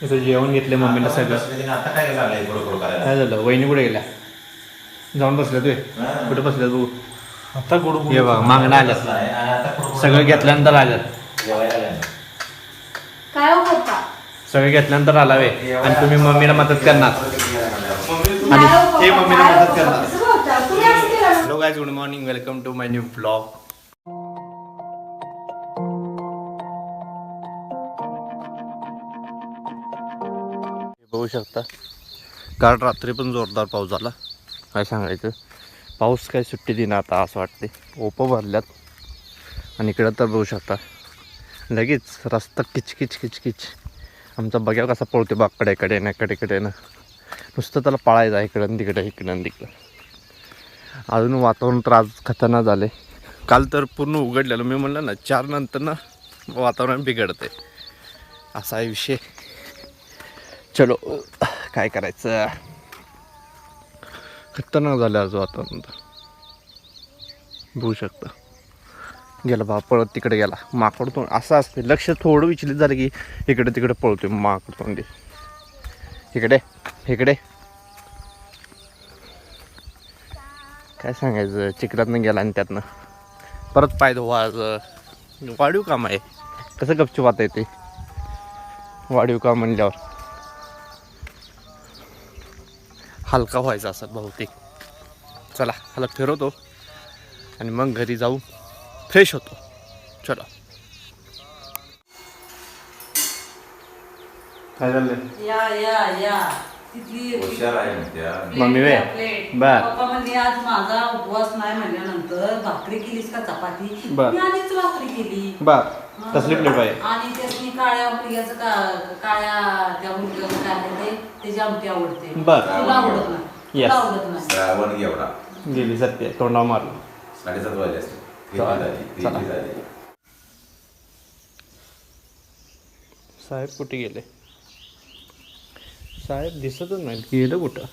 इथं जेवण घेतलं मम्मीला सगळं. आता काय लागलंय झालं? वहिनी कुठे गेल्या? जाऊन बसल्या तू कुठे बसल्या तू आता गोड गोड ये बघ मागणं आणि गोड सगळं घेतल्यानंतर आल्यात. जेवायला आलाय. काय हो सगळं घेतल्यानंतर आला वे आणि तुम्ही मम्मीला मदत करणार. मम्मी नाही हो हे मम्मीला काय हो मदत पप्पा, करणार. Hello good morning welcome to my new blog बघू शकता. काल रात्री पण जोरदार पाऊस झाला. काय सांगायचं? पाऊस काय सुट्टी दिना आता असं वाटते ओपं भरल्यात. आणि इकडं तर बघू शकता. लगेच रस्ता किच किच किच किच आमचा बघ्या कसा पळतो बाकडे इकडे ना इकडे इकडे ना नुसतं त्याला पाळायचं आहे इकडं तिकडं इकडं तिकडं. अजून वातावरण तर आज खतरनाक झाले काल तर पूर्ण उघडलेलं. मी म्हणलं ना चार नंतर ना वातावरण बिघडते असा आहे विषय. चलो काय करायचं? खतरनाक झालं आज वातावरण. बघू शकता. गेला बा पळत तिकडे गेला. माकड तोंड असं असते लक्ष थोडं विचलित झालं की इकडे तिकडे पळतोय माकड तोंडी. इकडे इकडे. काय सांगायचं? चिखलातनं गेला आणि त्यातनं. परत पाय धुवा आज. वाढीव काम आहे. कसं गपचूप आता येते वाढीव काम म्हणल्यावर. हलका व्हायचा असं बहुतेक चला ह्याला फिरवतो आणि मग घरी जाऊ फ्रेश होतो चला काय झालं या या या तिथली हुशार आहे म्हणत्या. मम्मी वे? प्लेट. बर. पप्पा आज माझा उपवास नाही म्हणल्यानंतर भाकरी केलीस का चपाती बर. मी आधीच भाकरी केली बर कसली प्लेट आहे आणि त्यातनी काळ्या मुलग्याचं का काळ्या त्या मुलग्याचं काय आहे ते? त्याची आमटी आवडते. बर. तुला आवडत नाही. Yes. तुला आवडत नाही. श्रावण गेवढा गेली सत्य तोंडा मारलं. साडेसात वाजले असते. झाली? झाली? साहेब कुठे गेले? साहेब दिसतच नाही गेलं कुठं?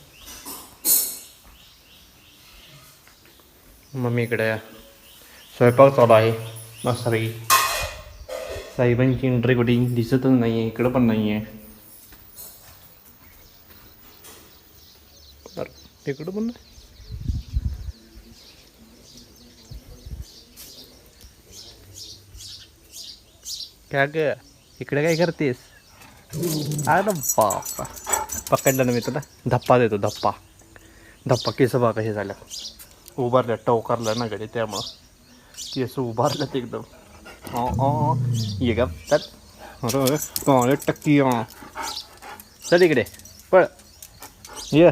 मम्मी इकडे या. स्वयंपाक चालू आहे. मस्तपैकी साहेबांची एंट्री कुठे? दिसतच नाही आहे इकडं पण नाही आहे इकडं पण नाही? काय ग? इकडे काय करतेस? अरे बापा. पकडला ना मी तुला. धप्पा देतो धप्पा. धप्पा केस बघा हे झाल्या उभारल्या टवकारलं ना घरी त्यामुळं. केस उभारल्यात एकदम. अ, ये गा चल टक्की अ. चल इकडे पळ ये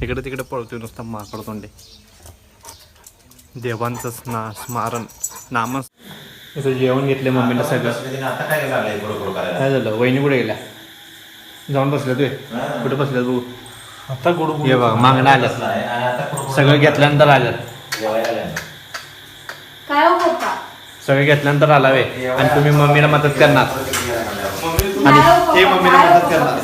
तिकडे तिकडे पळतोय नुसतं माकड तोंडे देवांचं स्ना स्मारण नामस इथं जेवण घेतले मम्मीला सगळं आता काय झालं वहिनी कुठे गेल्या जाऊन बसल्या तू कुठे बसल्या तू आता गोड गोड ये बघ मागणं गोड सगळं घेतल्यानंतर आलाय. काय हो पप्पा? सगळं घेतल्यानंतर आला वे आणि तुम्ही मम्मीला मदत करणार. मम्मी तू आणि नाही हो मम्मीला मदत करणार.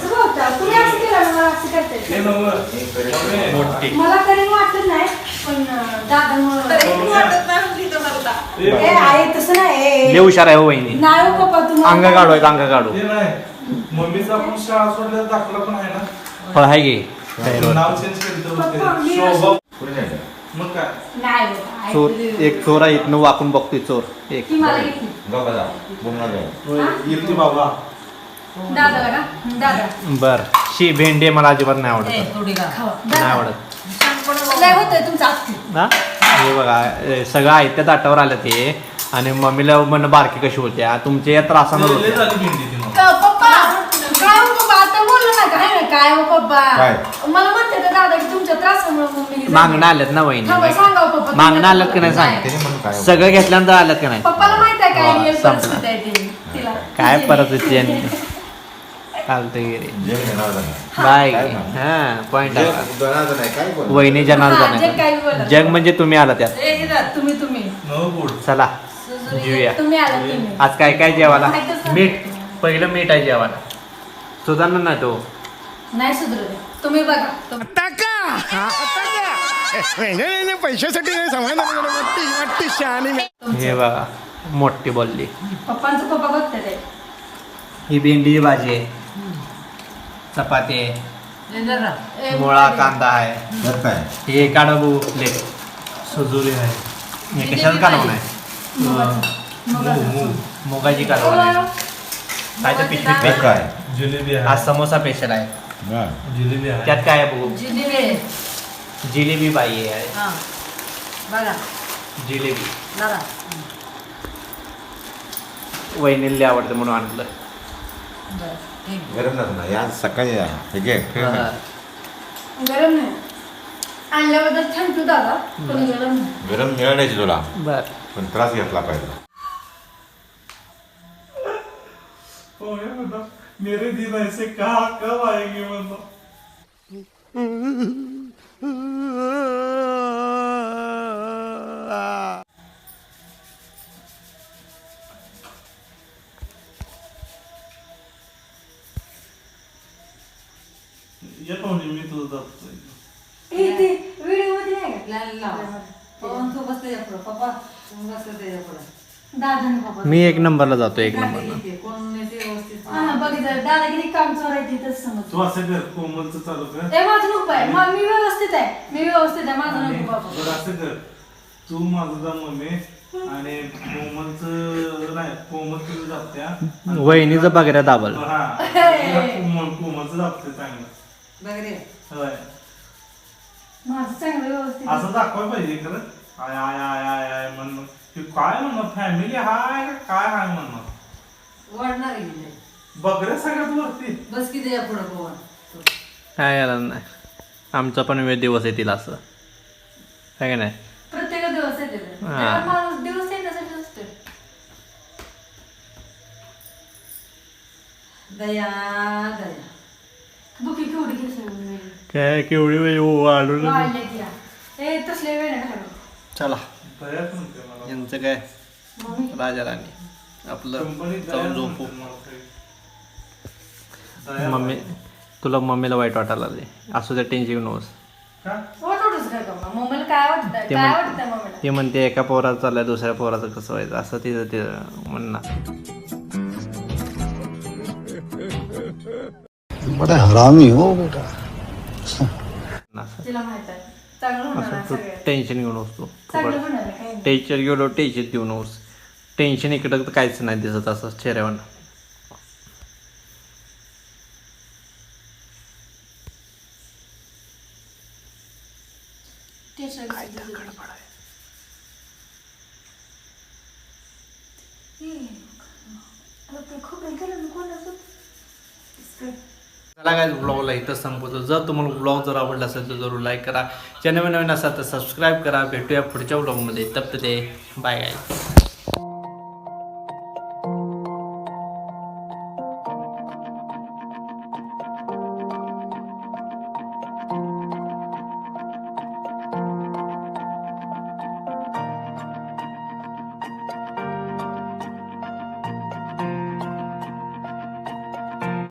हे मोठी. मला वाटत नाही पण दादा तू तसं नाही लय हुशार आहे हो वहिनी. नाही हो पप्पा अंग काढू अंग काढू. हे नाही मम्मीचा आपण शाळा सोडल्याचा दाखला पण आहे ना. फळ आहे की? नाव चेंज केलं पप्पा, मी शोभा. मग काय? नाही बाबा, आहे चोर. एक चोर आहे इथनं वाकून बघतोय चोर. एक. ती मला येते. बाबा. दादाला का दादा. बर शी भेंडी मला अजिबात नाही आवडत. खावा. नाही दादा. आवडत. लय होतंय तुमचं अख्खी. ना हे बघा सगळं आयत्या ताटावर आलं ते. आणि मम्मीला म्हणणं बारकी कशी होत्या. तुमच्या या त्रासानं लय होत्या. झाली भेंडी. पप्पा काय? मला म्हणते तर दादा की तुमच्या त्रासामुळे मम्मी गेली. मागणं आल्यात ना थांबा, वहिनी सांगा हो पप्पा मागणं आल्यात की नाही सांग नाही. त्याने म्हणून काय सगळं घेतल्यानंतर आल्यात की नाही पप्पाला माहीत आहे काय संपलं. परिस्थिती आहे ती तिला काय परिस्थिती आहे चालतं गेले जग. बाय काय? हा पॉइंट जग काय बोलू? वहिनी जनार हा, जग काही जाणार बोला. जग म्हणजे तुम्ही आला त्यात ए, इधर. तुम्ही तुम्ही नो गुड चला. जेऊया तुम्ही आला तुम्ही आज काय काय जेवायला माहीतच नाही. मीठ पहिलं मीठ आहे जेवायला सुधारणार नाही तो नाही सुधरू दे. तुम्ही बघा. तुम- पैशासाठी नाही समाधान शहाणी हे बघा मोठी बोलली. पप्पांचं पप्पा बघतात ते. ही भेंडीची भाजी आहे. चपाती आहे. हे. ए, मुळा कांदा आहे. त्यात काय? हे काढाबू प्लेट. सजुरी आहे. हे कशाचं कालवण आहे मुगाची. कालवण आहे काय तर पिशवी पेशल काय? जिलेबी आहे. आज समोसा पेशल आहे. हा. जिलेबी आहे. त्यात काय आहे बघू? जिलेबी आहे. जिलेबी बाई आहे. हा. बघा. जिलेबी. जरा वहिनीला आवडते म्हणून आणलं. बरं, ठीक. गरम नसतं ना या सकाळी या. हे ठेव. ना. गरम नाही. आणल्याबद्दल थँक्यू दादा पण गरम नाही. गरम मिळाल्याची तुला. बर. पण त्रास घेतला पाहिजे. हो मेरे दिन ऐसे कहा कब आएंगे मतलब येतो म्हणजे मी तुझं जातो व्हिडिओमध्ये नाही का लाल लाव. पवन तू बस त्याच्या पुढं. पप्पा तुम्ही बस त्याच्या पुढं. दादा मी एक नंबरला जातो एक नंबरला. हा दादा किती काम चोरायचे तेच समज तू असं कर कोमलचं चालू कर. ते माझं नको आहे मग मी व्यवस्थित आहे. मी व्यवस्थित आहे माझं आणि नको बाबा. बरं असं कर तू माझं जा मम्मी आणि कोमलचं नाही कोमल तुझं जात्या. आणि वहिनीचं बघऱ्या दाबल. हा कोमल कोमलचं जापते चांगलं. बघ रे. होय. माझं चांगलं व्यवस्थित असं दाखवाय पाहिजे खरं. आय आय आय आय आय काय म्हणणार फॅमिली हाय का काय हाय म्हणणार वाढणार आहे की नाही? बघरे सगळ्यात वरती बस की त्याच्या पुढं पवन. काय याला नाही आमचा पण वेळ दिवस येतील असं काय का नाही प्रत्येक दिवस येते ते. हा. त्याला माणूस दिवस येण्यासाठी दया दया बुकी केवढी घेतली काय केवढी वेळ वाढून वाढले की या. ए तसले वेळ नाही घालवत. चला मला यांचं काय? राजा राणी. आपलं जाऊन झोपू. मम्मी तुला मम्मीला वाईट वाटायला लागले असू द्या टेन्शन नकोस. का? वाटवतच काय करणार मम्मीला काय वाटतंय? ते म्हणते एका पोराचं चाललंय दुसऱ्या पोराचं कसं व्हायचं? असं तिचं ते म्हणणं बड़ा हरामी हो बेटा. असं. तिला माहीत आहे. चांगलं होणार आहे असं तू टेन्शन घेऊ नकोस तू चांगलं होणार आहे काही नाही. टेन्शन घेऊ टेन्शन देऊ नकोस टेन्शन इकडं तर काहीच नाही दिसत असं चेहऱ्यावर ते खूप हे केलं ना कोणाचं? चला काय ब्लॉगला इथं संपवतो. जर तुम्हाला ब्लॉग जर आवडला असेल तर जरूर लाईक करा. चॅनल नवीन असाल तर सबस्क्राईब करा. भेटूया पुढच्या ब्लॉगमध्ये तप्त ते बाय गाय